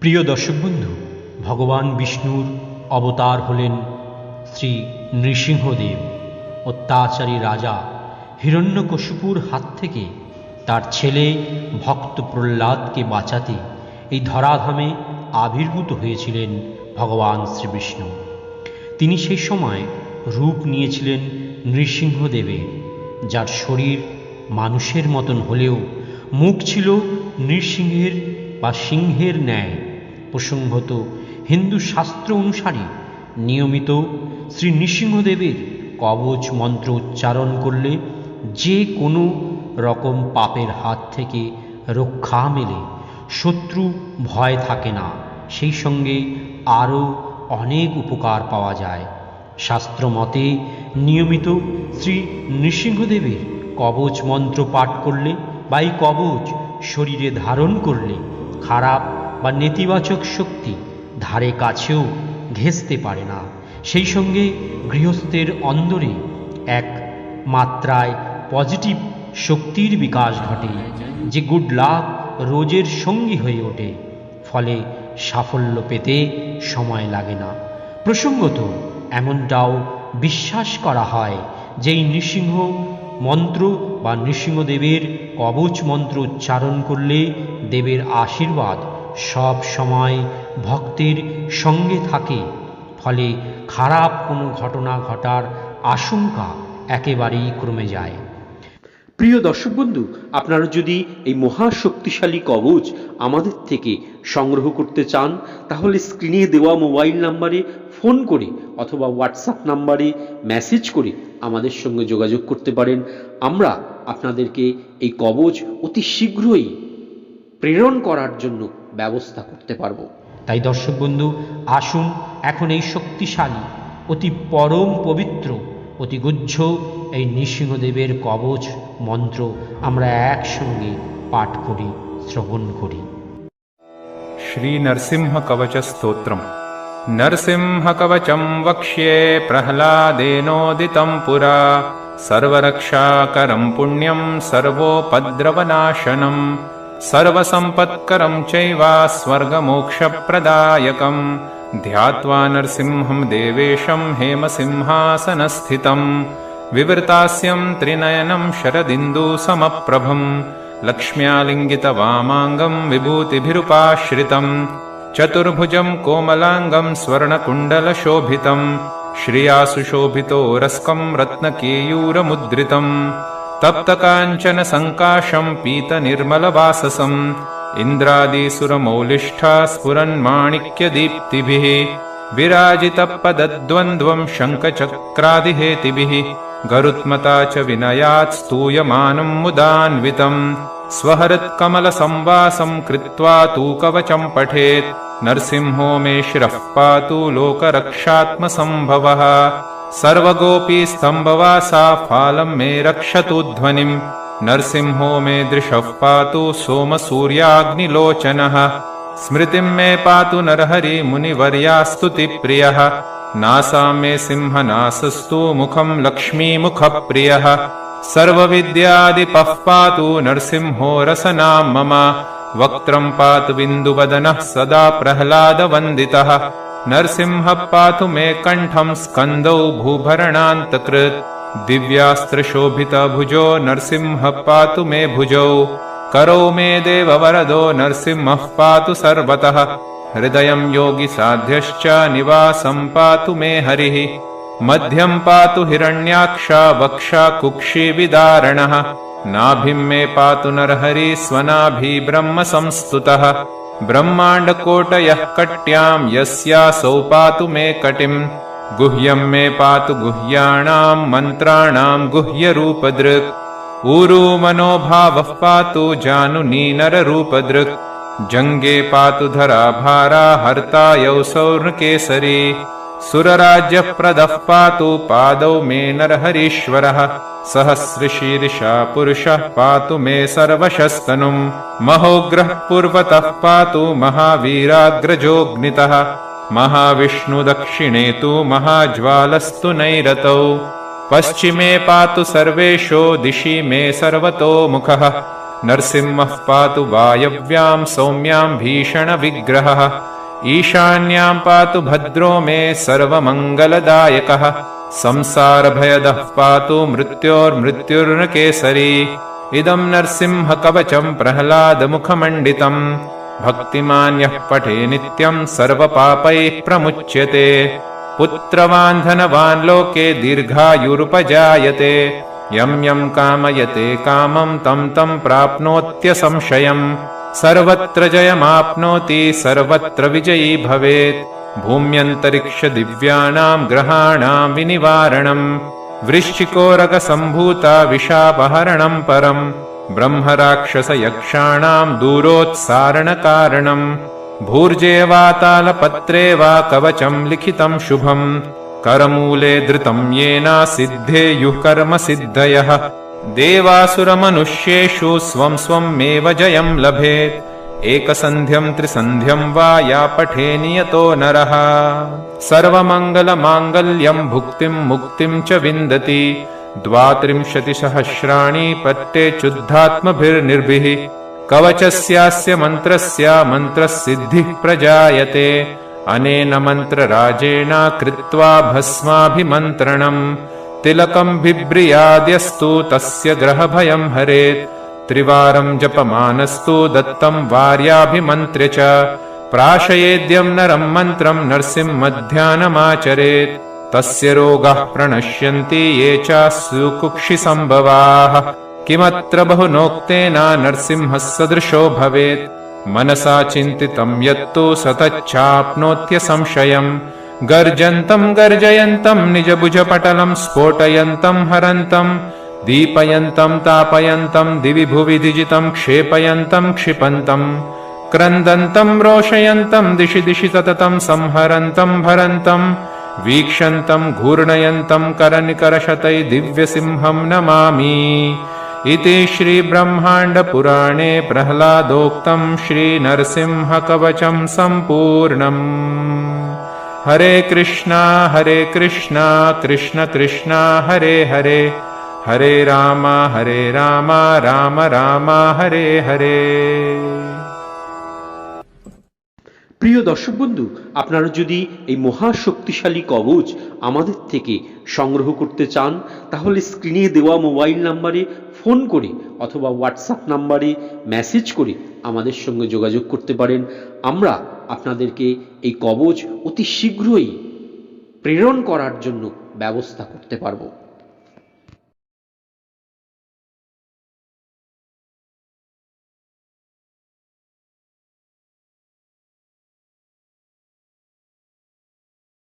প্রিয় দর্শক বন্ধু, ভগবান বিষ্ণুর অবতার হলেন শ্রী নৃসিংহদেব, অত্যাচারী রাজা হিরণ্যকশিপুর হাত থেকে তার ছেলে ভক্ত প্রহ্লাদকে বাঁচাতে এই ধরাধামে আবির্ভূত হয়েছিলেন ভগবান শ্রীবিষ্ণু তিনি সেই সময় রূপ নিয়েছিলেন নৃসিংহদেবের যার শরীর মানুষের মতন হলেও মুখ ছিল নৃসিংহের বা সিংহের ন্যায়। প্রসঙ্গত হিন্দু শাস্ত্র অনুসারে নিয়মিত শ্রী নৃসিংহদেবের কবচ মন্ত্র উচ্চারণ করলে যে কোনো রকম পাপের হাত থেকে রক্ষা মেলে, শত্রু ভয় থাকে না। সেই সঙ্গে আরও অনেক উপকার পাওয়া যায়। শাস্ত্র মতে নিয়মিত শ্রী নৃসিংহদেবের কবচ মন্ত্র পাঠ করলে বা এই কবচ শরীরে ধারণ করলে খারাপ বা নেতিবাচক শক্তি ধারে কাছেও ঘেঁষতে পারে না। সেই সঙ্গে গৃহস্থের অন্দরে এক মাত্রায় পজিটিভ শক্তির বিকাশ ঘটে, যে গুড লাভ রোজের সঙ্গী হয়ে ওঠে, ফলে সাফল্য পেতে সময় লাগে না। প্রসঙ্গত, এমনটাও বিশ্বাস করা হয় যে এই নৃসিংহ মন্ত্র বা নৃসিংহদেবের কবচ মন্ত্র উচ্চারণ করলে দেবের আশীর্বাদ সব সময় ভক্তের সঙ্গে থাকে, ফলে খারাপ কোনো ঘটনা ঘটার আশঙ্কা একেবারেই কমে যায়। প্রিয় দর্শক বন্ধু, আপনারা যদি এই মহাশক্তিশালী কবচ আমাদের থেকে সংগ্রহ করতে চান, তাহলে স্ক্রিনে দেওয়া মোবাইল নাম্বারে ফোন করে অথবা হোয়াটসঅ্যাপ নাম্বারে মেসেজ করে আমাদের সঙ্গে যোগাযোগ করতে পারেন। আমরা আপনাদেরকে এই কবচ অতি শীঘ্রই প্রেরণ করার জন্য ব্যবস্থা করতে পারবো তাই দর্শক বন্ধু আসুন এখন এই শক্তিশালী অতি পরম পবিত্র অতি গুজ্জ এই নৃসিংহদেবের কবচ মন্ত্র আমরা একসঙ্গে পাঠ করি শ্রবণ করি श्रीनरसिंहकवचस्तोत्रम् नरसिंहकवचं वक्ष्ये प्रह्लादेनोदितं पुरा सर्वरक्षाकरं पुण्यं सर्वोपद्रवनाशनम् सर्वसम्पत्करं चैव स्वर्गमोक्षप्रदायकम् ध्यात्वा नरसिंहं देवेशं हेमसिंहासनस्थितम् विवृतास्यं त्रिनयनं शरदिन्दुसमप्रभम् लक्ष्म्यालिङ्गितवामाङ्गं विभूतिभिरुपाश्रितम् चतुर्भुजं कोमलाङ्गं स्वर्णकुण्डलशोभितम् श्रिया सुशोभितो रस्कं रत्नकेयूरमुद्रितम् तप्तकाञ्चनसङ्काशं पीतनिर्मलवाससम् इन्द्रादिसुरमौलिष्ठा स्फुरन्माणिक्यदीप्तिभिः विराजितपदद्वन्द्वं शङ्खचक्रादिहेतिभिः गरुत्मता च विनयात् स्तूयमानं मुदान्वितम् स्वहरत्कमलसंवासं कृत्वा तु कवचं पठेत् नरसिंहो मे शिरः पातु लोकरक्षात्मसम्भवः सर्वगोपीस्तम्भवासा फालं मे रक्षतु ध्वनिम् नरसिंहो मे दृशः पातु सोमसूर्याग्निलोचनः। स्मृतिं मे पातु नरहरि मुनिवर्यास्तुतिप्रियः। नासा मे सिंहनासस्तु मुखं लक्ष्मीमुखप्रियः। सर्वविद्यादिपः पातु नरसिंहो रसनां मम। वक्त्रं पातु बिन्दुवदनः सदा प्रह्लादवन्दितः नरसिंहः पातु मे कण्ठं स्कन्दौ भूभरणान्तकृत्। दिव्यास्त्रशोभितभुजो नरसिंहः पातु मे भुजौ। करौ मे देववरदो नरसिंहः पातु सर्वतः। हृदयं योगिसाध्यश्च निवासं पातु मे हरिः। मध्यं पातु हिरण्याक्षा वक्षा कुक्षिविदारणः नाभिं मे पातु नरहरि स्वनाभि ब्रह्म संस्तुतः ब्रह्माण्डकोटयः कट्यां यस्यासौ पातु मे कटिम्। गुह्यं मे पातु गुह्याणां मन्त्राणां गुह्यरूपदृक्। ऊरू मनोभावः पातु जानुनी नररूपदृक् जङ्गे पातु धराभारा हर्ता यौसौ नृकेसरी सुरराज्यप्रदः पातु पादौ मे नरहरीश्वरः सहस्रशीर्षा पुरुषः पातु मे सर्वशस्तनुम् महोग्रः पूर्वतः पातु महावीराग्रजोऽग्नितः महाविष्णुदक्षिणे तु महाज्वालस्तु नैरतौ पश्चिमे पातु सर्वेषो दिशि मे सर्वतो मुखः नरसिंहः पातु वायव्यां सौम्यां भीषणविग्रहः ईशान्यां पातु भद्रो मे सर्वमङ्गलदायकः। संसारभयदः पातु मृत्योर्मृत्युर्न केसरी इदं नरसिंहकवचं प्रह्लादमुखमण्डितम् भक्तिमान्यः पठे नित्यं सर्वपापैः प्रमुच्यते। पुत्रवान् धनवान् लोके दीर्घायुरुपजायते। यं यं कामयते कामं तं तं प्राप्नोत्यसंशयम् सर्वत्र जयमाप्नोति सर्वत्र विजयी भवेत्। भूम्यन्तरिक्षदिव्यानां ग्रहाणां विनिवारणम् वृश्चिकोरगसम्भूता विशापहरणं परम् ब्रह्मराक्षसयक्षाणां दूरोत्सारणकारणम् भूर्जे वा तालपत्रे वा कवचं लिखितं शुभम् करमूले धृतं येन सिद्धेयुः कर्म सिद्धयः देवासुरमनुष्येषु स्वं स्वमेव जयं लभेत्। एकसन्ध्यं त्रिसन्ध्यं वा या पठे नियतो नरः। सर्वमङ्गलमाङ्गल्यं भुक्तिं मुक्तिं च विन्दति। द्वात्रिंशतिसहस्राणि पत्ते चुद्धात्मभिर्निर्भिः कवचस्यास्य मन्त्रस्य मन्त्रसिद्धिः प्रजायते। अनेन मन्त्रराजेण कृत्वा भस्माभिमन्त्रणम् तिलकम् बिभ्रियाद्यस्तु तस्य ग्रहभयम् हरेत्। त्रिवारं जपमानस्तु दत्तं वार्याभिमन्त्र्य च। प्राशयेद्यं नरं मन्त्रं नरसिंहध्यानमाचरेत् तस्य रोगाः प्रणश्यन्ति ये च सुकुक्षिसम्भवाः किमत्र बहुनोक्तेन नरसिंहः सदृशो भवेत्। मनसा चिन्तितं यत्तु सतच्चाप्नोत्यसंशयम् गर्जन्तं गर्जयन्तं निजभुजपटलं स्फोटयन्तं हरन्तं दीपयन्तं तापयन्तं दिवि भुवि दिजितं क्षेपयन्तं क्षिपन्तम् क्रन्दन्तं रोषयन्तं दिशि दिशि सततं संहरन्तं भरन्तम् वीक्षन्तं घूर्णयन्तं करनिकरशतै दिव्यसिंहं नमामि। इति श्रीब्रह्माण्डपुराणे प्रह्लादोक्तं श्रीनरसिंहकवचं सम्पूर्णम् हरे कृष्णा हरे कृष्णा कृष्ण कृष्णा हरे हरे हरे राम हरे राम राम राम हरे हरे প্রিয় দর্শক বন্ধু আপনারা যদি এই মহাশক্তিশালী কবচ আমাদের থেকে সংগ্রহ করতে চান তাহলে স্ক্রিনে দেওয়া মোবাইল নাম্বারে ফোন করি অথবা হোয়াটসঅ্যাপ নাম্বারে মেসেজ করি, আমাদের সঙ্গে যোগাযোগ করতে পারেন। আমরা আপনাদেরকে এই কবচ অতি শীঘ্রই প্রেরণ করার জন্য ব্যবস্থা করতে পারব।